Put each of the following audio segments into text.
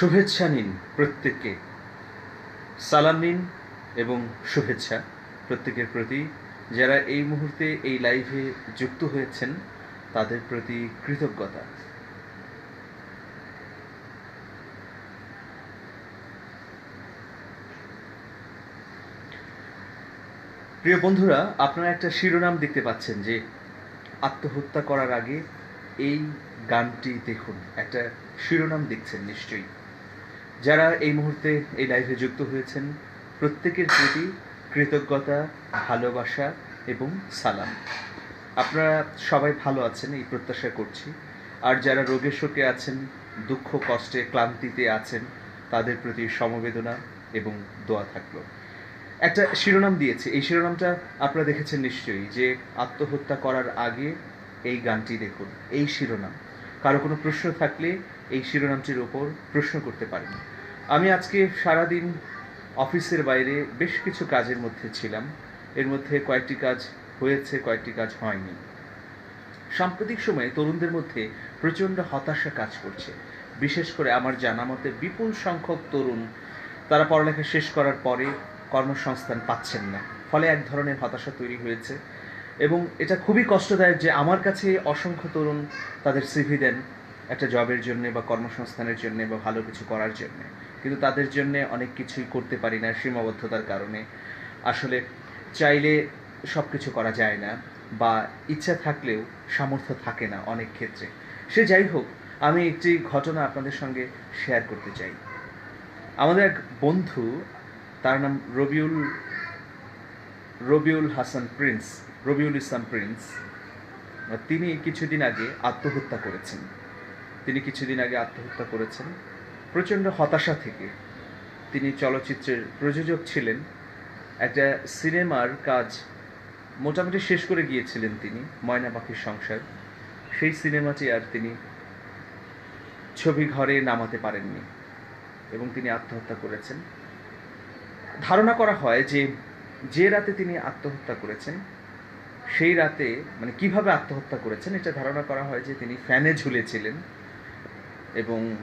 শুভেচ্ছা নিন প্রত্যেককে। সালাম নিন এবং শুভেচ্ছা প্রত্যেকের প্রতি। যারা এই মুহূর্তে এই লাইভে যুক্ত হয়েছেন, তাদের প্রতি কৃতজ্ঞতা। প্রিয় বন্ধুরা, আপনারা একটা শিরোনাম দেখতে পাচ্ছেন যে, আত্মহত্যা করার আগে এই গানটি দেখুন। একটা শিরোনাম দেখছেন নিশ্চয়ই। যারা এই মুহূর্তে এই লাইভে যুক্ত হয়েছেন, প্রত্যেকের প্রতি কৃতজ্ঞতা, ভালোবাসা এবং সালাম। আপনারা সবাই ভালো আছেন, এই প্রত্যাশা করছি। আর যারা রোগের শোকে আছেন, দুঃখ, কষ্টে, ক্লান্তিতে আছেন, তাদের প্রতি সমবেদনা এবং দোয়া থাকল। একটা শিরোনাম দিয়েছে। এই শিরোনামটা আপনারা দেখেছেন নিশ্চয়ই, যে আত্মহত্যা করার আগে এই গানটি দেখুন। এই শিরোনাম। কারও কোনো প্রশ্ন থাকলে এই শিরোনামটির ওপর প্রশ্ন করতে পারেন। আমি আজকে সারাদিন অফিসের বাইরে বেশ কিছু কাজের মধ্যে ছিলাম। এর মধ্যে কয়েকটি কাজ হয়েছে, কয়েকটি কাজ হয়নি। সাম্প্রতিক সময়ে তরুণদের মধ্যে প্রচণ্ড হতাশা কাজ করছে। বিশেষ করে আমার জানা মতে বিপুল সংখ্যক তরুণ তারা পড়ালেখা শেষ করার পরে কর্মসংস্থান পাচ্ছেন না। ফলে এক ধরনের হতাশা তৈরি হয়েছে। এবং এটা খুবই কষ্টদায়ক যে আমার কাছে অসংখ্য তরুণ তাদের সিভি দেন একটা জবের জন্যে বা কর্মসংস্থানের জন্য বা ভালো কিছু করার জন্য। কিন্তু তাদের জন্যে অনেক কিছুই করতে পারি না সীমাবদ্ধতার কারণে। আসলে চাইলে সব কিছু করা যায় না বা ইচ্ছা থাকলেও সামর্থ্য থাকে না অনেক ক্ষেত্রে। সে যাই হোক, আমি একটি ঘটনা আপনাদের সঙ্গে শেয়ার করতে চাই। আমাদের এক বন্ধু, তার নাম রবিউল রবিউল হাসান প্রিন্স রবিউল ইসলাম প্রিন্স তিনি কিছুদিন আগে আত্মহত্যা করেছেন। তিনি কিছুদিন আগে আত্মহত্যা করেছেন। প্রচণ্ড হতাশা থেকে তিনি চলচ্চিত্রের প্রযোজক ছিলেন। একটা সিনেমার কাজ মোটামুটি শেষ করে গিয়েছিলেন তিনি, ময়না পাখির সংসার। সেই সিনেমাটি আর তিনি ছবি ঘরে নামাতে পারেননি এবং তিনি আত্মহত্যা করেছেন। ধারণা করা হয় যে যে রাতে তিনি আত্মহত্যা করেছেন সেই রাতে মানে কীভাবে আত্মহত্যা করেছেন, এটা ধারণা করা হয় যে তিনি ফ্যানে ঝুলেছিলেন এবং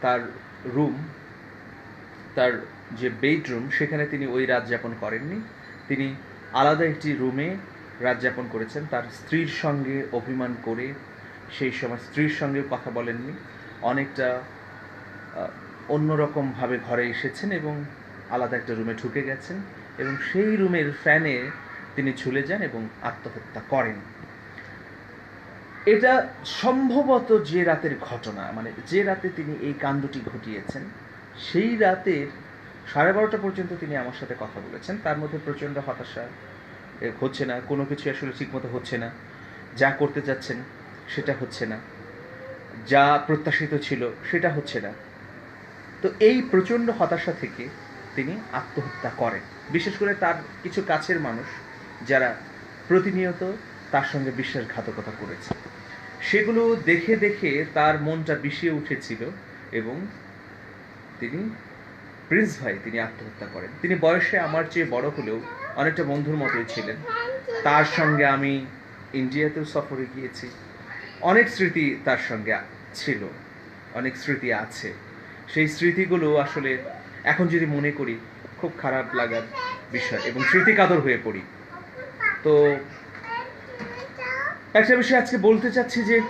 তার রুম, তার যে বেডরুম, সেখানে তিনি ওই রাত যাপন করেননি। তিনি আলাদা একটি রুমে রাত যাপন করেছেন। তার স্ত্রীর সঙ্গে অভিমান করে সেই সময় স্ত্রীর সঙ্গে কথা বলেননি। অনেকটা অন্যরকমভাবে ঘরে এসেছেন এবং আলাদা একটা রুমে ঢুকে গেছেন এবং সেই রুমের ফ্যানে তিনি ঝুলে যান এবং আত্মহত্যা করেন। এটা সম্ভবত যে রাতের ঘটনা মানে যে রাতে তিনি এই কাণ্ডটি ঘটিয়েছেন, সেই রাতের সাড়ে বারোটা পর্যন্ত তিনি আমার সাথে কথা বলেছেন। তার মধ্যে প্রচণ্ড হতাশা হচ্ছে না, কোনো কিছু আসলে ঠিকমতো হচ্ছে না, যা করতে যাচ্ছেন সেটা হচ্ছে না, যা প্রত্যাশিত ছিল সেটা হচ্ছে না। তো এই প্রচণ্ড হতাশা থেকে তিনি আত্মহত্যা করেন। বিশেষ করে তার কিছু কাছের মানুষ যারা প্রতিনিয়ত তার সঙ্গে বিশ্বাসঘাতকতা করেছে। সেগুলো দেখে দেখে তার মনটা বিষিয়ে উঠেছিল এবং তিনি প্রিন্স ভাই তিনি আত্মহত্যা করেন। তিনি বয়সে আমার চেয়ে বড় হলেও অনেকটা বন্ধুর মতোই ছিলেন। তার সঙ্গে আমি ইন্ডিয়াতেও সফরে গিয়েছি। অনেক স্মৃতি তার সঙ্গে ছিল, অনেক স্মৃতি আছে। সেই স্মৃতিগুলো আসলে এখন যদি মনে করি, খুব খারাপ লাগার বিষয় এবং স্মৃতিকাতর হয়ে পড়ি। তো একটা বিষয় আজকে বলতে চাচ্ছি যে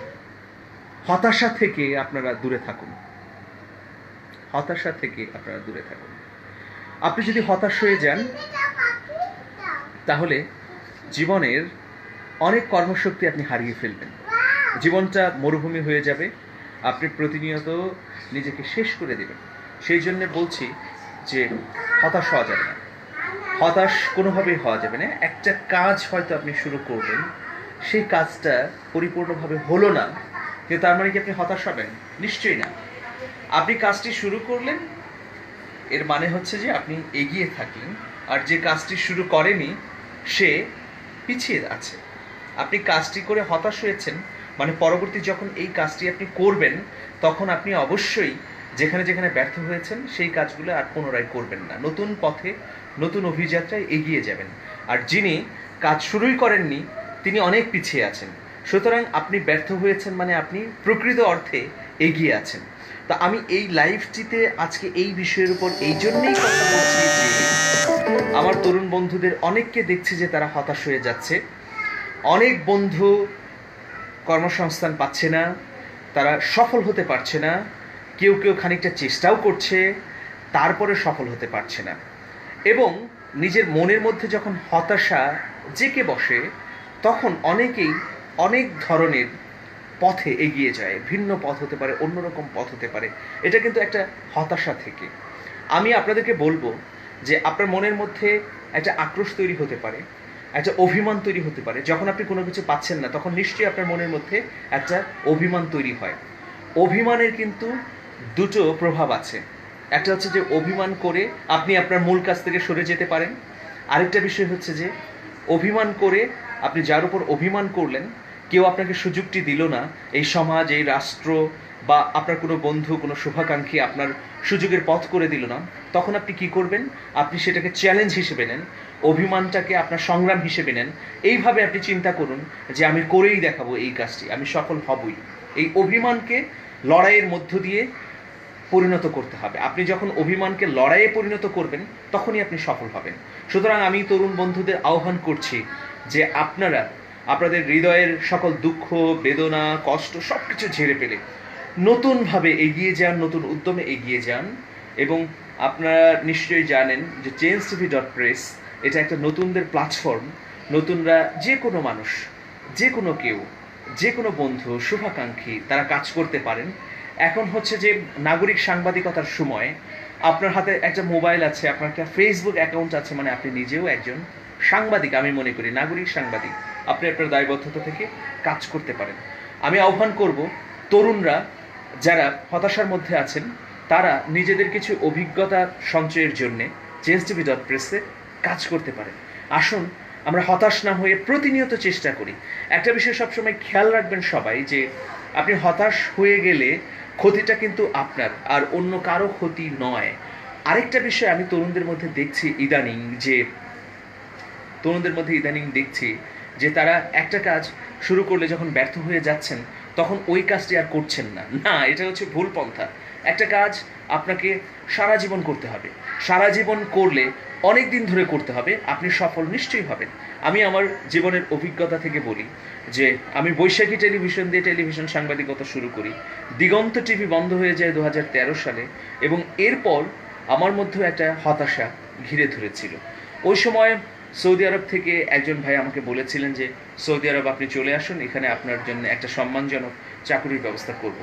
হতাশা থেকে আপনারা দূরে থাকুন। হতাশা থেকে আপনারা দূরে থাকুন। আপনি যদি হতাশ হয়ে যান, তাহলে জীবনের অনেক কর্মশক্তি আপনি হারিয়ে ফেলবেন। জীবনটা মরুভূমি হয়ে যাবে। আপনি প্রতিনিয়ত নিজেকে শেষ করে দেবেন। সেই জন্য বলছি যে হতাশ হওয়া যাবে না। হতাশ কোনোভাবেই হওয়া যাবে না। একটা কাজ হয়তো আপনি শুরু করবেন, সেই কাজটা পরিপূর্ণভাবে হলো না, কিন্তু তার মানে কি আপনি হতাশ হবেন? নিশ্চয়ই না। আপনি কাজটি শুরু করলেন, এর মানে হচ্ছে যে আপনি এগিয়ে থাকলেন, আর যে কাজটি শুরু করেনি, সে পিছিয়ে আছে। আপনি কাজটি করে হতাশ হয়েছেন মানে পরবর্তী যখন এই কাজটি আপনি করবেন, তখন আপনি অবশ্যই যেখানে যেখানে ব্যর্থ হয়েছেন, সেই কাজগুলো আর পুনরায় করবেন না। নতুন পথে, নতুন অভিযাত্রায় এগিয়ে যাবেন। আর যিনি কাজ শুরুই করেননি, তিনি অনেক পিছিয়ে আছেন। সুতরাং আপনি ব্যর্থ হয়েছেন মানে আপনি প্রকৃত অর্থে এগিয়ে আছেন। তা আমি এই লাইভটিতে আজকে এই বিষয়ের উপর এই জন্যেই কথা বলছি যে, আমার তরুণ বন্ধুদের অনেককে দেখছি যে তারা হতাশ হয়ে যাচ্ছে। অনেক বন্ধু কর্মসংস্থান পাচ্ছে না, তারা সফল হতে পারছে না। কেউ কেউ খানিকটা চেষ্টাও করছে, তারপরে সফল হতে পারছে না। এবং নিজের মনের মধ্যে যখন হতাশা জেকে বসে, তখন অনেকেই অনেক ধরনের পথে এগিয়ে যায়। ভিন্ন পথ হতে পারে, অন্যরকম পথ হতে পারে। এটা কিন্তু একটা হতাশা থেকে। আমি আপনাদেরকে বলব যে আপনার মনের মধ্যে একটা আক্রোশ তৈরি হতে পারে, একটা অভিমান তৈরি হতে পারে। যখন আপনি কোনো কিছু পাচ্ছেন না, তখন নিশ্চয়ই আপনার মনের মধ্যে একটা অভিমান তৈরি হয়। অভিমানের কিন্তু দুটো প্রভাব আছে। একটা হচ্ছে যে অভিমান করে আপনি আপনার মূল কাজ থেকে সরে যেতে পারেন। আরেকটা বিষয় হচ্ছে যে অভিমান করে আপনি যার উপর অভিমান করলেন, কেউ আপনাকে সুযোগটি দিল না, এই সমাজ, এই রাষ্ট্র বা আপনার কোনো বন্ধু, কোনো শুভাকাঙ্ক্ষী আপনার সুযোগের পথ করে দিল না, তখন আপনি কি করবেন? আপনি সেটাকে চ্যালেঞ্জ হিসেবে নেন, অভিমানটাকে আপনার সংগ্রাম হিসেবে নেন। এইভাবে আপনি চিন্তা করুন যে আমি করেই দেখাবো এই কাজটি, আমি সফল হবই। এই অভিমানকে লড়াইয়ের মধ্য দিয়ে পরিণত করতে হবে। আপনি যখন অভিমানকে লড়াইয়ে পরিণত করবেন, তখনই আপনি সফল হবেন। সুতরাং আমি তরুণ বন্ধুদের আহ্বান করছি যে আপনারা আপনাদের হৃদয়ের সকল দুঃখ, বেদনা, কষ্ট সব কিছু ঝেড়ে ফেলে নতুনভাবে এগিয়ে যান, নতুন উদ্যমে এগিয়ে যান এবং আপনারা নিশ্চয়ই জানেন যে চেঞ্জ টিভি ডট প্রেস এটা একটা নতুনদের প্ল্যাটফর্ম নতুনরা যে কোনো মানুষ, যে কোনো কেউ, যে কোনো বন্ধু, শুভাকাঙ্ক্ষী, তারা কাজ করতে পারেন। এখন হচ্ছে যে নাগরিক সাংবাদিকতার সময়, আপনার হাতে একটা মোবাইল আছে, আপনার একটা ফেসবুক অ্যাকাউন্ট আছে মানে আপনি নিজেও একজন সাংবাদিক, আমি মনে করি নাগরিক সাংবাদিক। আপনি আপনার দায়বদ্ধতা থেকে কাজ করতে পারেন। আমি আহ্বান করব, তরুণরা যারা হতাশার মধ্যে আছেন, তারা নিজেদের কিছু অভিজ্ঞতা সঞ্চয়ের জন্য চেঞ্জ টিভি ডট প্রেসে কাজ করতে পারেন। আসুন, আমরা হতাশ না হয়ে প্রতিনিয়ত চেষ্টা করি। একটা বিষয় সবসময় খেয়াল রাখবেন সবাই যে, আপনি হতাশ হয়ে গেলে ক্ষতিটা কিন্তু আপনার, আর অন্য কারও ক্ষতি নয়। আরেকটা বিষয় আমি তরুণদের মধ্যে দেখছি ইদানিং যে, তরুণদের মধ্যে ইদানিং দেখছি যে তারা একটা কাজ শুরু করলে যখন ব্যর্থ হয়ে যাচ্ছেন, তখন ওই কাজটি আর করছেন না। না, এটা হচ্ছে ভুল পন্থা। একটা কাজ আপনাকে সারা জীবন করতে হবে। সারা জীবন করলে অনেক দিন ধরে করতে হবে, আপনি সফল নিশ্চয়ই হবেন। আমি আমার জীবনের অভিজ্ঞতা থেকে বলি যে, আমি বৈশাখী টেলিভিশন দিয়ে টেলিভিশন সাংবাদিকতা শুরু করি। দিগন্ত টিভি বন্ধ হয়ে যায় দু হাজার তেরো সালে এবং এরপর আমার মধ্যেও একটা হতাশা ঘিরে ধরেছিল। ওই সময় সৌদি আরব থেকে একজন ভাই আমাকে বলেছিলেন যে, সৌদি আরব, আপনি চলে আসুন, এখানে আপনার জন্য একটা সম্মানজনক চাকুরির ব্যবস্থা করব।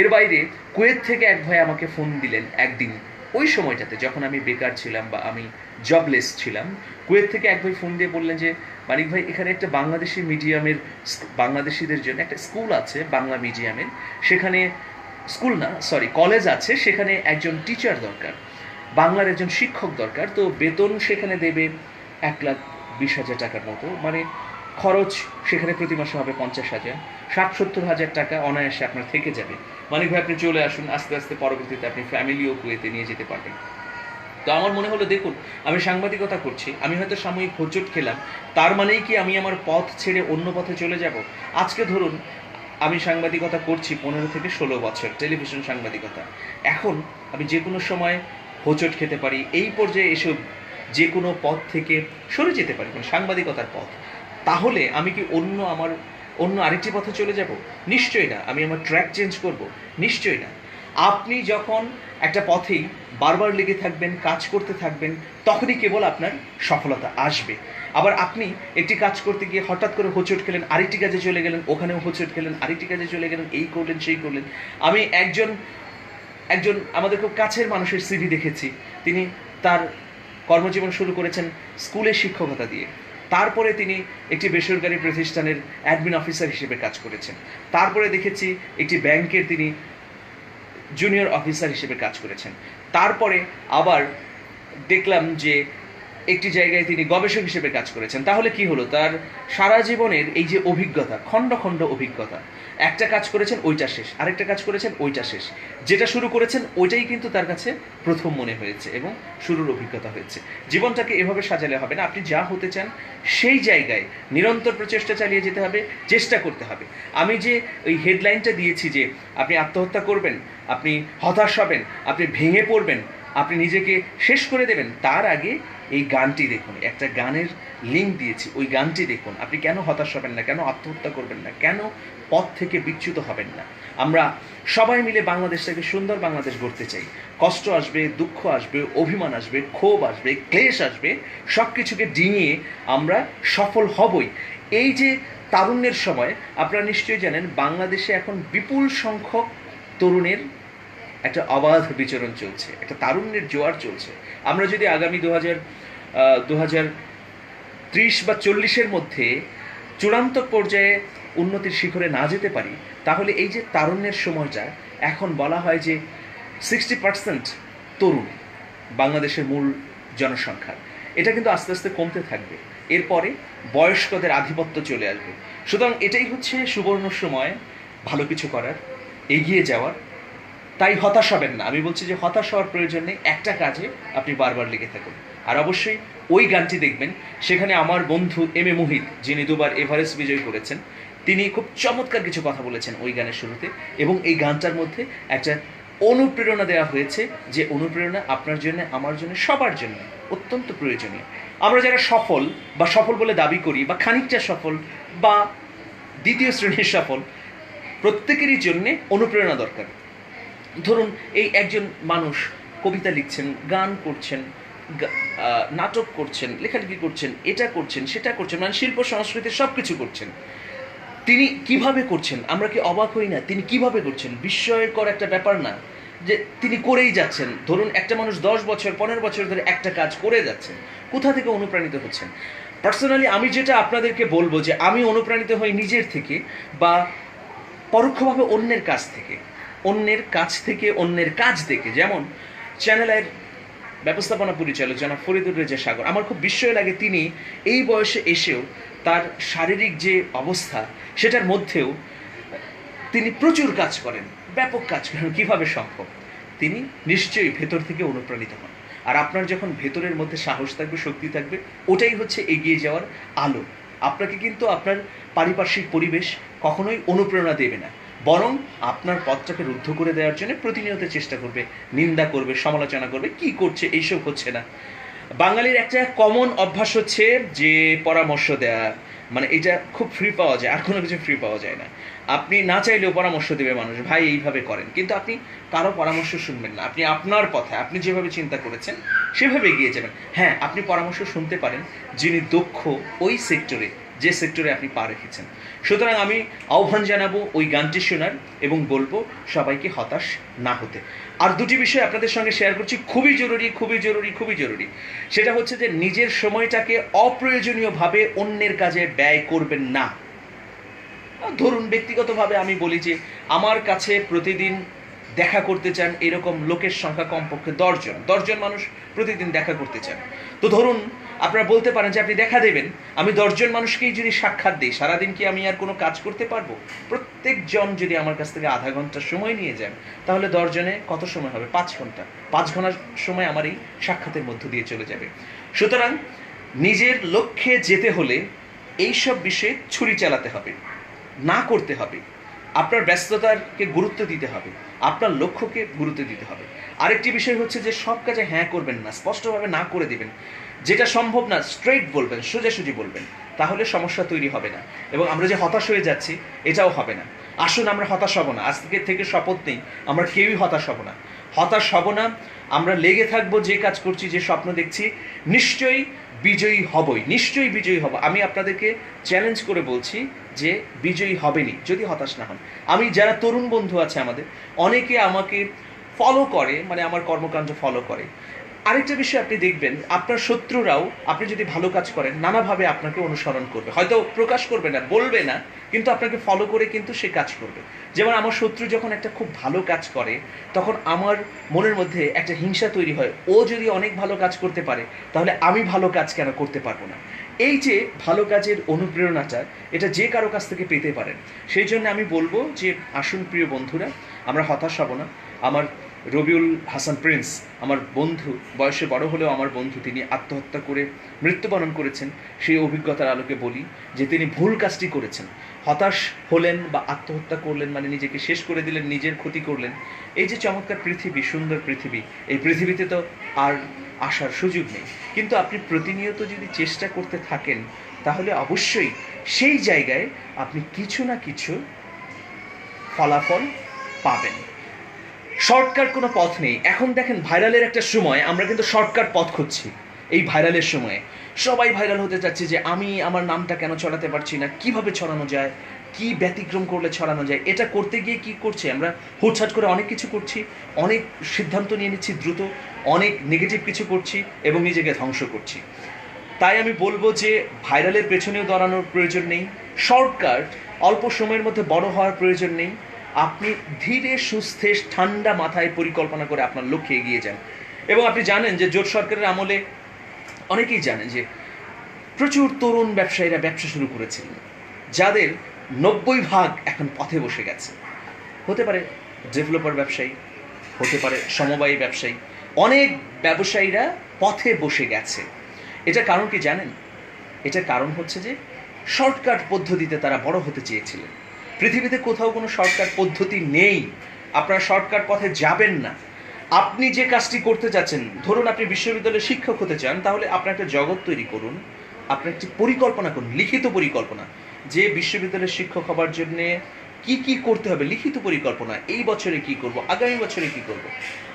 এর বাইরে কুয়েত থেকে এক ভাই আমাকে ফোন দিলেন একদিন। ওই সময়টাতে যখন আমি বেকার ছিলাম বা আমি জবলেস ছিলাম, কুয়েত থেকে এক ভাই ফোন দিয়ে বললেন যে, মানিক ভাই, এখানে একটা বাংলাদেশি মিডিয়ামের বাংলাদেশিদের জন্য একটা স্কুল আছে, বাংলা মিডিয়ামের। সেখানে স্কুল না সরি কলেজ আছে, সেখানে একজন টিচার দরকার। বাংলার একজন শিক্ষক দরকার। তো বেতন সেখানে দেবে এক লাখ বিশ হাজার টাকার মতো। মানে খরচ সেখানে প্রতি মাসে হবে পঞ্চাশ হাজার। ষাট সত্তর হাজার টাকা অনায়াসে আপনার থেকে যাবে। মানে ভাই, আপনি চলে আসুন। আস্তে আস্তে পরবর্তীতে আপনি ফ্যামিলিও কুয়েতে নিয়ে যেতে পারবেন। তো আমার মনে হলো, দেখুন, আমি সাংবাদিকতা করছি, আমি হয়তো সাময়িক হোঁচট খেলাম, তার মানেই কি আমি আমার পথ ছেড়ে অন্য পথে চলে যাব? আজকে ধরুন, আমি সাংবাদিকতা করছি পনেরো থেকে ষোলো বছর টেলিভিশন সাংবাদিকতা। এখন আমি যে কোনো সময় হোঁচট খেতে পারি, এই পর্যায়ে এসে যে কোনো পথ থেকে সরে যেতে পারি মানে সাংবাদিকতার পথ। তাহলে আমি কি অন্য আমার অন্য আরেকটি পথে চলে যাব? নিশ্চয়ই না। আমি আমার ট্র্যাক চেঞ্জ করব। নিশ্চয়ই না। আপনি যখন একটা পথেই বারবার লেগে থাকবেন, কাজ করতে থাকবেন, তখনই কেবল আপনার সফলতা আসবে। আবার আপনি একটি কাজ করতে গিয়ে হঠাৎ করে হোঁচট খেলেন, আরেকটি কাজে চলে গেলেন, ওখানেও হোঁচট খেলেন, আরেকটি কাজে চলে গেলেন, এই করলেন, সেই করলেন। আমি একজন একজন আমাদের খুব কাছের মানুষের সিভি দেখেছি। তিনি তার কর্মজীবন শুরু করেছেন স্কুলের শিক্ষকতা দিয়ে। তারপরে তিনি একটি বেসরকারি প্রতিষ্ঠানের অ্যাডমিন অফিসার হিসেবে কাজ করেছেন। তারপরে দেখেছি একটি ব্যাংকের তিনি জুনিয়র অফিসার হিসেবে কাজ করেছেন। তারপরে আবার দেখলাম যে একটি জায়গায় তিনি গবেষক হিসেবে কাজ করেছেন। তাহলে কি হলো? তার সারা জীবনের এই যে অভিজ্ঞতা, খণ্ড খণ্ড অভিজ্ঞতা, একটা কাজ করেছেন, ওইটা শেষ। আরেকটা কাজ করেছেন, ওইটা শেষ। যেটা শুরু করেছেন, ওইটাই কিন্তু তার কাছে প্রথম মনে হয়েছে এবং শুরুর অভিজ্ঞতা হয়েছে। জীবনটাকে এভাবে সাজালে হবে না। আপনি যা হতে চান, সেই জায়গায় নিরন্তর প্রচেষ্টা চালিয়ে যেতে হবে, চেষ্টা করতে হবে। আমি যে ওই হেডলাইনটা দিয়েছি যে আপনি আত্মহত্যা করবেন, আপনি হতাশ হবেন, আপনি ভেঙে পড়বেন, আপনি নিজেকে শেষ করে দেবেন, তার আগে এই গানটি দেখুন, একটা গানের লিঙ্ক দিয়েছি, ওই গানটি দেখুন। আপনি কেন হতাশ হবেন না, কেন আত্মহত্যা করবেন না, কেন পথ থেকে বিচ্যুত হবেন না? আমরা সবাই মিলে বাংলাদেশটাকে সুন্দর বাংলাদেশ গড়তে চাই। কষ্ট আসবে, দুঃখ আসবে, অভিমান আসবে, ক্ষোভ আসবে, ক্লেশ আসবে সব কিছুকে ডিঙিয়ে আমরা সফল হবই। এই যে তারুণ্যের সময়, আপনারা নিশ্চয়ই জানেন, বাংলাদেশে এখন বিপুল সংখ্যক তরুণের একটা অবাধ বিচরণ চলছে, একটা তারুণ্যের জোয়ার চলছে। আমরা যদি আগামী দু হাজার দু হাজার ত্রিশ বা চল্লিশের মধ্যে চূড়ান্ত পর্যায়ে উন্নতির শিখরে না যেতে পারি, তাহলে এই যে তারুণ্যের সময়টা, এখন বলা হয় যে সিক্সটি পার্সেন্ট তরুণ বাংলাদেশের মূল জনসংখ্যার এটা কিন্তু আস্তে আস্তে কমতে থাকবে। এরপরে বয়স্কদের আধিপত্য চলে আসবে। সুতরাং এটাই হচ্ছে সুবর্ণ সময় ভালো কিছু করার, এগিয়ে যাওয়ার তাই হতাশ হবেন না। আমি বলছি যে হতাশ হওয়ার প্রয়োজন নেই, একটা কাজে আপনি বারবার লেগে থাকুন। আর অবশ্যই ওই গানটি দেখবেন, সেখানে আমার বন্ধু এম এ মোহিত, যিনি দুবার এভারেস্ট বিজয় করেছেন, তিনি খুব চমৎকার কিছু কথা বলেছেন ওই গানের শুরুতে এবং এই গানটার মধ্যে একটা অনুপ্রেরণা দেওয়া হয়েছে যে অনুপ্রেরণা আপনার জন্য, আমার জন্য, সবার জন্য অত্যন্ত প্রয়োজনীয়। আমরা যারা সফল বা সফল বলে দাবি করি বা খানিকটা সফল বা দ্বিতীয় শ্রেণির সফল, প্রত্যেকেরই জন্যে অনুপ্রেরণা দরকার। ধরুন, এই একজন মানুষ কবিতা লিখছেন, গান করছেন নাটক করছেন, লেখালেখি করছেন, এটা করছেন, সেটা করছেন মানে শিল্প, সংস্কৃতি সব কিছু করছেন। তিনি কীভাবে করছেন? আমরা কি অবাক হই না? তিনি কীভাবে করছেন? বিস্ময়কর একটা ব্যাপার না, যে তিনি করেই যাচ্ছেন। ধরুন, একটা মানুষ দশ বছর, পনেরো বছর ধরে একটা কাজ করে যাচ্ছেন। কোথা থেকে অনুপ্রাণিত হচ্ছেন? পার্সোনালি আমি যেটা আপনাদেরকে বলব যে, আমি অনুপ্রাণিত হই নিজের থেকে বা পরোক্ষভাবে অন্যের কাছ থেকে। অন্যের কাছ থেকে, অন্যের কাজ থেকে যেমন, চ্যানেলের ব্যবস্থাপনা পরিচালক জনাব ফরিদুর রেজা সাগর। আমার খুব বিস্ময় লাগে তিনি এই বয়সে এসেও তার শারীরিক যে অবস্থা, সেটার মধ্যেও তিনি প্রচুর কাজ করেন, ব্যাপক কাজ করেন। কীভাবে সম্ভব? তিনি নিশ্চয়ই ভেতর থেকে অনুপ্রাণিত হন। আর আপনার যখন ভেতরের মধ্যে সাহস থাকবে, শক্তি থাকবে, ওটাই হচ্ছে এগিয়ে যাওয়ার আলো। আপনাকে কিন্তু আপনার পারিপার্শ্বিক পরিবেশ কখনোই অনুপ্রেরণা দেবে না। বরং আপনার পথটাকে রুদ্ধ করে দেওয়ার জন্য প্রতিনিয়ত চেষ্টা করবে, নিন্দা করবে, সমালোচনা করবে, কি করছে, এইসব হচ্ছে না। বাঙালির একটা কমন অভ্যাস হচ্ছে যে পরামর্শ দেয়া। মানে এটা খুব ফ্রি পাওয়া যায়, আর কোনো কিছু ফ্রি পাওয়া যায় না। আপনি না চাইলেও পরামর্শ দেবে মানুষ, ভাই, এইভাবে করেন। কিন্তু আপনি কারও পরামর্শ শুনবেন না। আপনি আপনার পথে, আপনি যেভাবে চিন্তা করেছেন, সেভাবে এগিয়ে যাবেন। হ্যাঁ আপনি পরামর্শ শুনতে পারেন। যিনি দক্ষ ওই সেক্টরে যে সেক্টরে আপনি পা রেখেছেন। সুতরাং আমি আহ্বান জানাব ওই গানটি শোনার এবং বলব সবাইকে হতাশ না হতে। আর দুটি বিষয় আপনাদের সঙ্গে শেয়ার করছি, খুবই জরুরি খুবই জরুরি খুবই জরুরি। সেটা হচ্ছে যে নিজের সময়টাকে অপ্রয়োজনীয়ভাবে অন্যের কাজে ব্যয় করবেন না। ধরুন ব্যক্তিগতভাবে আমি বলি যে, আমার কাছে প্রতিদিন দেখা করতে চান এরকম লোকের সংখ্যা কমপক্ষে দশজন। দশজন মানুষ প্রতিদিন দেখা করতে চান। তো ধরুন, আপনারা বলতে পারেন যে আপনি দেখা দেবেন, আমি দশজন মানুষকেই যদি সাক্ষাৎ দিই, সারাদিন কি আমি আর কোনো কাজ করতে পারব? প্রত্যেকজন যদি আমার কাছ থেকে আধা ঘণ্টা সময় নিয়ে যান, তাহলে দশজনে কত সময় হবে? পাঁচ ঘণ্টা। পাঁচ ঘণ্টার সময় আমার এই সাক্ষাতের মধ্য দিয়ে চলে যাবে। সুতরাং নিজের লক্ষ্যে যেতে হলে এইসব বিষয়ে ছুরি চালাতে হবে, না করতে হবে। আপনার ব্যস্ততাকে গুরুত্ব দিতে হবে, আপনার লক্ষ্যকে গুরুত্ব দিতে হবে। আরেকটি বিষয় হচ্ছে যে, সব কাজে হ্যাঁ করবেন না, স্পষ্টভাবে না করে দিবেন। যেটা সম্ভব না স্ট্রেট বলবেন, সোজাসুজি বলবেন, তাহলে সমস্যা তৈরি হবে না। এবং আমরা যে হতাশ হয়ে যাচ্ছি, এটাও হবে না। আসুন, আমরা হতাশ হব না। আজ থেকে থেকে শপথ নেই, আমরা কেউই হতাশ হব না। হতাশ হব না, আমরা লেগে থাকব যে কাজ করছি, যে স্বপ্ন দেখছি, নিশ্চয়ই বিজয়ী হবই, নিশ্চয়ই বিজয়ী হব। আমি আপনাদেরকে চ্যালেঞ্জ করে বলছি যে বিজয়ী হবেনি যদি হতাশ না হন। আমি যারা তরুণ বন্ধু আছে আমাদের, অনেকে আমাকে ফলো করে মানে আমার কর্মকাণ্ড ফলো করে। আরেকটা বিষয় আপনি দেখবেন, আপনার শত্রুরাও আপনি যদি ভালো কাজ করেন, নানাভাবে আপনাকে অনুসরণ করবে। হয়তো প্রকাশ করবে না, বলবে না, কিন্তু আপনাকে ফলো করে কিন্তু সে কাজ করবে। যেমন আমার শত্রু যখন একটা খুব ভালো কাজ করে, তখন আমার মনের মধ্যে একটা হিংসা তৈরি হয়, ও যদি অনেক ভালো কাজ করতে পারে, তাহলে আমি ভালো কাজ কেন করতে পারব না? এই যে ভালো কাজের অনুপ্রেরণাটা এটা যে কারও কাছ থেকে পেতে পারেন। সেই জন্য আমি বলব যে, আসুন প্রিয় বন্ধুরা, আমরা হতাশ হব না। আমার রবিউল হাসান প্রিন্স, আমার বন্ধু, বয়সে বড় হলেও আমার বন্ধু, তিনি আত্মহত্যা করে মৃত্যুবরণ করেছেন। সেই অভিজ্ঞতার আলোকে বলি যে তিনি ভুল কাজটি করেছেন। হতাশ হলেন বা আত্মহত্যা করলেন মানে নিজেকে শেষ করে দিলেন, নিজের ক্ষতি করলেন। এই যে চমৎকার পৃথিবী, সুন্দর পৃথিবী, এই পৃথিবীতে তো আর আসার সুযোগ নেই। কিন্তু আপনি প্রতিনিয়ত যদি চেষ্টা করতে থাকেন, তাহলে অবশ্যই সেই জায়গায় আপনি কিছু না কিছু ফলাফল পাবেন। শর্টকাট কোনো পথ নেই। এখন দেখেন ভাইরালের একটা সময়, আমরা কিন্তু শর্টকাট পথ খুঁজছি। এই ভাইরালের সময়ে। সবাই ভাইরাল হতে চাচ্ছে যে, আমি আমার নামটা কেন ছড়াতে পারছি না? কীভাবে ছড়ানো যায়? কি ব্যতিক্রম করলে ছড়ানো যায়? এটা করতে গিয়ে কি করছে? আমরা হুটছাট করে অনেক কিছু করছি, অনেক সিদ্ধান্ত নিয়ে নিচ্ছি দ্রুত, অনেক নেগেটিভ কিছু করছি এবং নিজেকে ধ্বংস করছি। তাই আমি বলব যে, ভাইরালের পেছনেও দাঁড়ানোর প্রয়োজন নেই। শর্টকাট অল্প সময়ের মধ্যে বড় হওয়ার প্রয়োজন নেই। আপনি ধীরে সুস্থে ঠান্ডা মাথায় পরিকল্পনা করে আপনার লক্ষ্যে এগিয়ে যান। এবং আপনি জানেন যে জোট সরকারের আমলে অনেকেই জানেন যে প্রচুর তরুণ ব্যবসায়ীরা ব্যবসা শুরু করেছিলেন, যাদের নব্বই ভাগ এখন পথে বসে গেছে। হতে পারে ডেভেলপার ব্যবসায়ী, হতে পারে সমবায়ী ব্যবসায়ী, অনেক ব্যবসায়ীরা পথে বসে গেছে। এটা কারণ কি জানেন? এটা কারণ হচ্ছে যে শর্টকাট পদ্ধতিতে তারা বড় হতে চেয়েছিলেন। পৃথিবীতে কোথাও কোনো শর্টকাট পদ্ধতি নেই। আপনার শর্টকাট পথে যাবেন না। আপনি যে কাজটি করতে যাচ্ছেন, ধরুন আপনি বিশ্ববিদ্যালয়ের শিক্ষক হতে চান, তাহলে আপনার একটা জগৎ তৈরি করুন। আপনার একটি পরিকল্পনা করুন, লিখিত পরিকল্পনা। যে বিশ্ববিদ্যালয়ের শিক্ষক হবার জন্য কি কি করতে হবে, লিখিত পরিকল্পনা, এই বছরে কি করব, আগামী বছরে কি করব।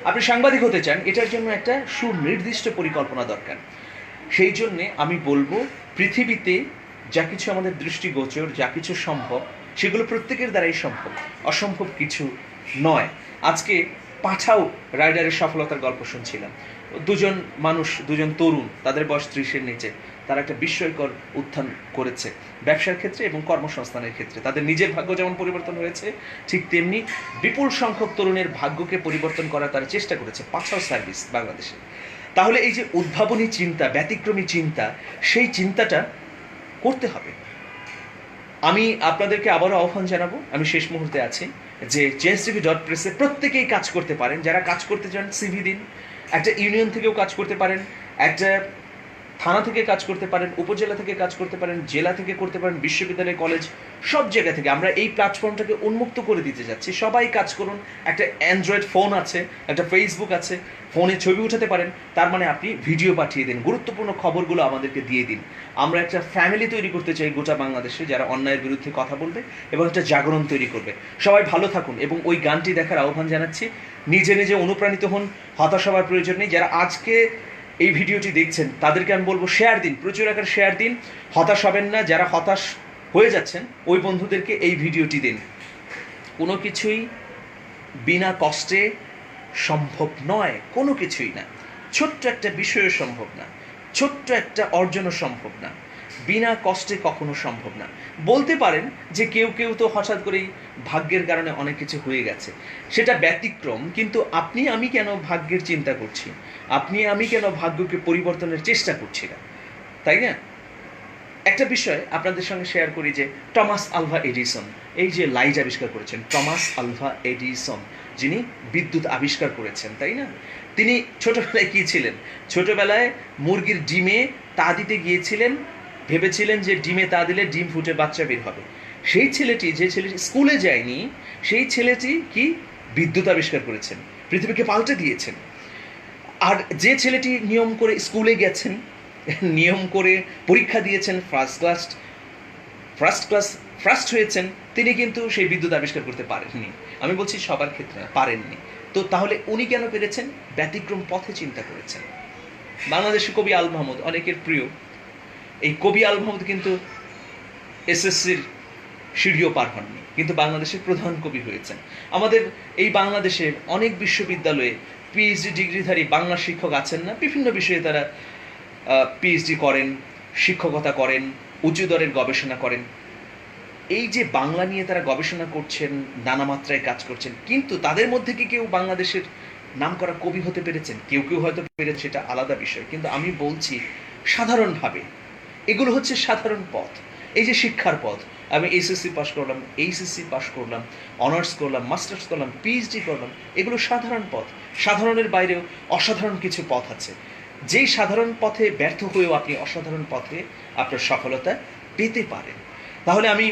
আপনি সাংবাদিক হতে চান, এটার জন্য একটা সুনির্দিষ্ট পরিকল্পনা দরকার। সেই জন্যে আমি বলব, পৃথিবীতে যা কিছু আমাদের দৃষ্টিগোচর, যা কিছু সম্ভব সেগুলো প্রত্যেকের দ্বারাই সম্ভব। অসম্ভব কিছু নয়। আজকে পাঠাও রাইডারের সফলতার গল্প শুনছিলাম। দুজন মানুষ, দুজন তরুণ, তাদের বয়স ত্রিশের নিচে, তারা একটা বিস্ময়কর উত্থান করেছে ব্যবসার ক্ষেত্রে এবং কর্মসংস্থানের ক্ষেত্রে। তাদের নিজের ভাগ্য যেমন পরিবর্তন হয়েছে, ঠিক তেমনি বিপুল সংখ্যক তরুণের ভাগ্যকে পরিবর্তন করার তারা চেষ্টা করেছে পাঠাও সার্ভিস বাংলাদেশে। তাহলে এই যে উদ্ভাবনী চিন্তা, ব্যতিক্রমী চিন্তা, সেই চিন্তাটা করতে হবে। আমি আপনাদেরকে আবারও আহ্বান জানাব, আমি শেষ মুহূর্তে আছি, যে জেএসটিভি টিভি ডট প্রেসে প্রত্যেকেই কাজ করতে পারেন, যারা কাজ করতে চান সিভি দিন, একটা ইউনিয়ন থেকেও কাজ করতে পারেন, একটা থানা থেকে কাজ করতে পারেন, উপজেলা থেকে কাজ করতে পারেন, জেলা থেকে করতে পারেন, বিশ্ববিদ্যালয়, কলেজ, সব জায়গা থেকে। আমরা এই প্ল্যাটফর্মটাকে উন্মুক্ত করে দিতে যাচ্ছি। সবাই কাজ করুন। একটা অ্যান্ড্রয়েড ফোন আছে, একটা ফেসবুক আছে ফোনে ছবি উঠাতে পারেন। তার মানে আপনি ভিডিও পাঠিয়ে দিন, গুরুত্বপূর্ণ খবরগুলো আমাদেরকে দিয়ে দিন। আমরা একটা ফ্যামিলি তৈরি করতে চাই গোটা বাংলাদেশে, যারা অন্যায়ের বিরুদ্ধে কথা বলবে এবং একটা জাগরণ তৈরি করবে। সবাই ভালো থাকুন এবং ওই গানটি দেখার আহ্বান জানাচ্ছি। নিজে নিজে অনুপ্রাণিত হন, হতাশ হওয়ার প্রয়োজন নেই। যারা আজকে এই ভিডিওটি দেখছেন, তাদেরকে আমি বলব শেয়ার দিন, প্রচুর আকার শেয়ার দিন। হতাশ হবেন না, যারা হতাশ হয়ে যাচ্ছেন, ওই বন্ধুদেরকে এই ভিডিওটি দিন। কোনো কিছুই বিনা কষ্টে সম্ভব নয়, কোনো কিছুই না। ছোট্ট একটা বিষয়ও সম্ভব না, ছোট্ট একটা অর্জনও সম্ভব না। বিনা কষ্টে কখনো সম্ভব না। বলতে পারেন যে কেউ কেউ তো হঠাৎ করেই ভাগ্যের কারণে অনেক কিছু হয়ে গেছে। সেটা ব্যতিক্রম, কিন্তু আপনি আমি কেন ভাগ্যের চিন্তা করছি? আপনি আমি কেন ভাগ্যকে পরিবর্তনের চেষ্টা করছি না? তাই না? একটা বিষয় আপনাদের সঙ্গে শেয়ার করি যে টমাস আলভা এডিসন, এই যে লাইট আবিষ্কার করেছেন, টমাস আলভা এডিসন, যিনি বিদ্যুৎ আবিষ্কার করেছেন, তাই না? তিনি ছোটবেলায় কি ছিলেন? ছোটবেলায় মুরগির ডিমে তা দিতে গিয়েছিলেন ভেবেছিলেন যে ডিমে তা দিলে ডিম ফুটে বাচ্চা বের হবে। সেই ছেলেটি যে ছেলেটি স্কুলে যায়নি, সেই ছেলেটি কি বিদ্যুৎ আবিষ্কার করেছেন, পৃথিবীকে পাল্টে দিয়েছেন। আর যে ছেলেটি নিয়ম করে স্কুলে গেছেন, নিয়ম করে পরীক্ষা দিয়েছেন first class first class first হয়েছেন, তিনি কিন্তু সেই বিদ্যুৎ আবিষ্কার করতে পারেননি। আমি বলছি সবার ক্ষেত্রে পারেননি। তো তাহলে উনি কেন পেরেছেন? ব্যতিক্রম পথে চিন্তা করেছেন। বাংলাদেশের কবি আল মাহমুদ অনেকের প্রিয় এই কবি আল মাহমুদ কিন্তু এসএসসির সিঁড়িও পার হননি, কিন্তু বাংলাদেশের প্রধান কবি হয়েছেন। আমাদের এই বাংলাদেশের অনেক বিশ্ববিদ্যালয়ে পিএইচডি ডিগ্রিধারী বাংলা শিক্ষক আছেন না, বিভিন্ন বিষয়ে তারা পিএইচডি করেন, শিক্ষকতা করেন, উঁচু দরের গবেষণা করেন। এই যে বাংলা নিয়ে তারা গবেষণা করছেন, নানা মাত্রায় কাজ করছেন, কিন্তু তাদের মধ্যে কি কেউ বাংলাদেশের নাম করা কবি হতে পেরেছেন? কেউ কেউ হয়তো পেরেছে, সেটা আলাদা বিষয়। কিন্তু আমি বলছি, সাধারণভাবে এগুলো হচ্ছে সাধারণ পথ। এই যে শিক্ষার পথ, আমি এসএসসি পাস করলাম এইচএসসি পাস করলাম, অনার্স করলাম, মাস্টার্স করলাম পিএইচডি করলাম, এগুলো সাধারণ পথ। সাধারণের বাইরেও অসাধারণ কিছু পথ আছে। যেই সাধারণ পথে ব্যর্থ হয়েও আপনি অসাধারণ পথে আপনার সফলতা পেতে পারেন। তাহলে আমি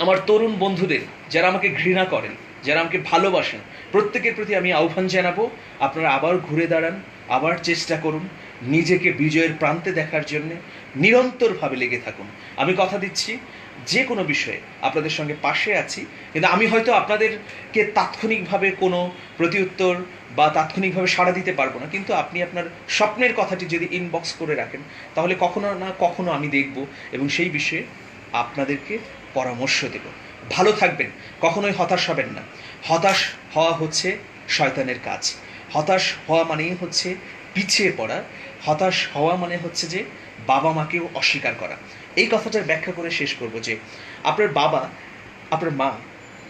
আমার তরুণ বন্ধুদের, যারা আমাকে ঘৃণা করেন, যারা আমাকে ভালোবাসেন, প্রত্যেকের প্রতি আমি আহ্বান জানাব, আপনারা আবার ঘুরে দাঁড়ান আবার চেষ্টা করুন নিজেকে বিজয়ের প্রান্তে দেখার জন্য নিরন্তরভাবে লেগে থাকুন। আমি কথা দিচ্ছি যে কোনো বিষয়ে আপনাদের সঙ্গে পাশে আছি, কিন্তু আমি হয়তো আপনাদেরকে তাৎক্ষণিকভাবে কোনো প্রতিউত্তর বা তাৎক্ষণিকভাবে সাড়া দিতে পারব না, কিন্তু আপনি আপনার স্বপ্নের কথাটি যদি ইনবক্স করে রাখেন, তাহলে কখনো না কখনো আমি দেখব এবং সেই বিষয়ে আপনাদেরকে পরামর্শ দেব। ভালো থাকবেন, কখনোই হতাশ হবেন না। হতাশ হওয়া হচ্ছে শয়তানের কাজ। হতাশ হওয়া মানেই হচ্ছে পিছিয়ে পড়া। হতাশ হওয়া মানে হচ্ছে যে বাবা মাকেও অস্বীকার করা। এই কথাটার ব্যাখ্যা করে শেষ করব যে আপনার বাবা, আপনার মা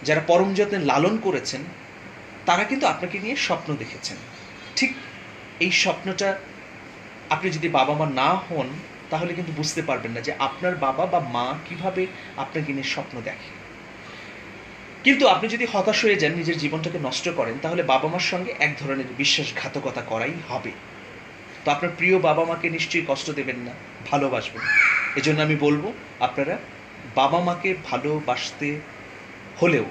যারা পরম যত্নে লালন করেছেন, তারা কিন্তু আপনাকে নিয়ে স্বপ্ন দেখেছেন। ঠিক এই স্বপ্নটা আপনি যদি বাবা মা না হন, তাহলে কিন্তু বুঝতে পারবেন না যে আপনার বাবা বা মা কীভাবে আপনাকে নিয়ে স্বপ্ন দেখে। কিন্তু আপনি যদি হতাশ হয়ে যান, নিজের জীবনটাকে নষ্ট করেন, তাহলে বাবা মার সঙ্গে এক ধরনের বিশ্বাসঘাতকতা করাই হবে। তো আপনার প্রিয় বাবা মাকে নিশ্চয়ই কষ্ট দেবেন না, ভালোবাসবেন। এজন্য আমি বলব, আপনারা বাবা মাকে ভালোবাসতে হলেও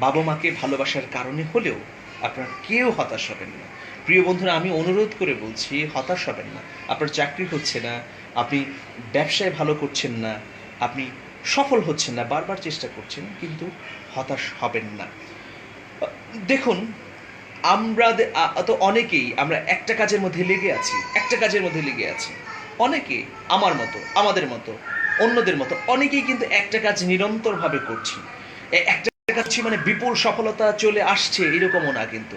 বাবা মাকে ভালোবাসার কারণে হলেও আপনারা কেউ হতাশ হবেন না। প্রিয় বন্ধুরা, আমি অনুরোধ করে বলছি, হতাশ হবেন না। আপনার চাকরি হচ্ছে না, আপনি ব্যবসায় ভালো করছেন না, আপনি সফল হচ্ছেন না, বারবার চেষ্টা করছেন, কিন্তু হতাশ হবেন না। দেখুন, আমরা তো অনেকেই আমরা একটা কাজের মধ্যে লেগে আছি, একটা কাজের মধ্যে লেগে আছি। অনেকে আমার মতো, আমাদের মতো, অন্যদের মতো, অনেকেই কিন্তু একটা কাজ নিরন্তরভাবে করছি। একটা কাজ মানে বিপুল সফলতা চলে আসছে, এরকমও না কিন্তু।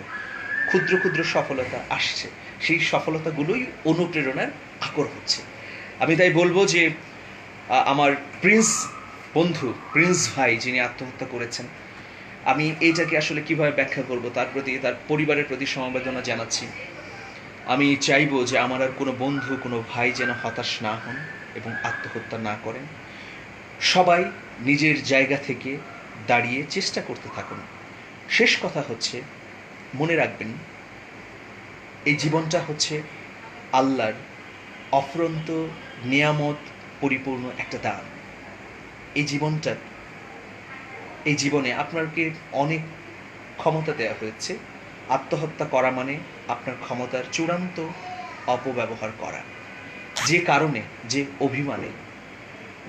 ক্ষুদ্র ক্ষুদ্র সফলতা আসছে, সেই সফলতাগুলোই অনুপ্রেরণার আকর হচ্ছে। আমি তাই বলব যে আমার প্রিন্স বন্ধু, প্রিন্স ভাই যিনি আত্মহত্যা করেছেন, আমি এইটাকে আসলে কীভাবে ব্যাখ্যা করব? তার প্রতি, তার পরিবারের প্রতি সমবেদনা জানাচ্ছি। আমি চাইব যে আমার আর কোনো বন্ধু, কোনো ভাই যেন হতাশ না হন এবং আত্মহত্যা না করেন। সবাই নিজের জায়গা থেকে দাঁড়িয়ে চেষ্টা করতে থাকুন। শেষ কথা হচ্ছে, মনে রাখবেন, এই জীবনটা হচ্ছে আল্লাহর অফরন্ত নিয়ামত পরিপূর্ণ একটা দান। এই জীবনটা, এই জীবনে আপনাকে অনেক ক্ষমতা দেওয়া হয়েছে? আত্মহত্যা করা মানে আপনার ক্ষমতার চূড়ান্ত অপব্যবহার করা। যে কারণে, যে অভিমানে,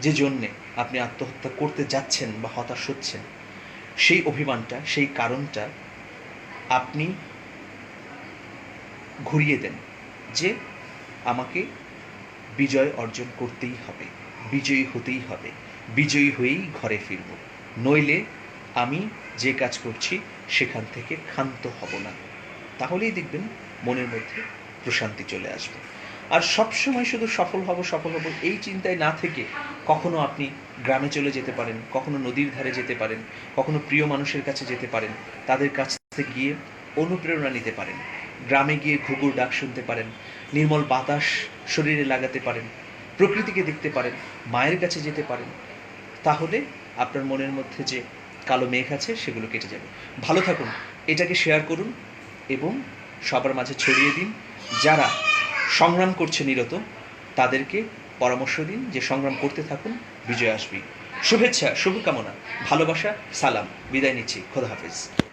যে জন্যে আপনি আত্মহত্যা করতে যাচ্ছেন বা হতাশ হচ্ছেন, সেই অভিমানটা, সেই কারণটা আপনি ঘুরিয়ে দেন যে আমাকে বিজয় অর্জন করতেই হবে, বিজয়ী হতেই হবে। বিজয়ী হয়েই ঘরে ফিরব। নইলে আমি যে কাজ করছি, সেখান থেকে ক্ষান্ত হব না। তাহলেই দেখবেন মনের মধ্যে প্রশান্তি চলে আসবে। আর সবসময় শুধু সফল হব সফল হব এই চিন্তায় না থেকে কখনো আপনি গ্রামে চলে যেতে পারেন, কখনো নদীর ধারে যেতে পারেন, কখনো প্রিয় মানুষের কাছে যেতে পারেন, তাদের কাছ থেকে গিয়ে অনুপ্রেরণা নিতে পারেন, গ্রামে গিয়ে ঘুঘুর ডাক শুনতে পারেন, নির্মল বাতাস শরীরে লাগাতে পারেন, প্রকৃতিকে দেখতে পারেন, মায়ের কাছে যেতে পারেন তাহলে আপনার মনের মধ্যে যে কালো মেঘ আছে, সেগুলো কেটে যাবে। ভালো থাকুন, এটাকে শেয়ার করুন এবং সবার মাঝে ছড়িয়ে দিন। যারা সংগ্রাম করছে নিরত, তাদেরকে পরামর্শ দিন যে সংগ্রাম করতে থাকুন, বিজয় আসবি। শুভেচ্ছা, শুভকামনা, ভালোবাসা, সালাম। বিদায় নিচ্ছি। খোদা হাফিজ।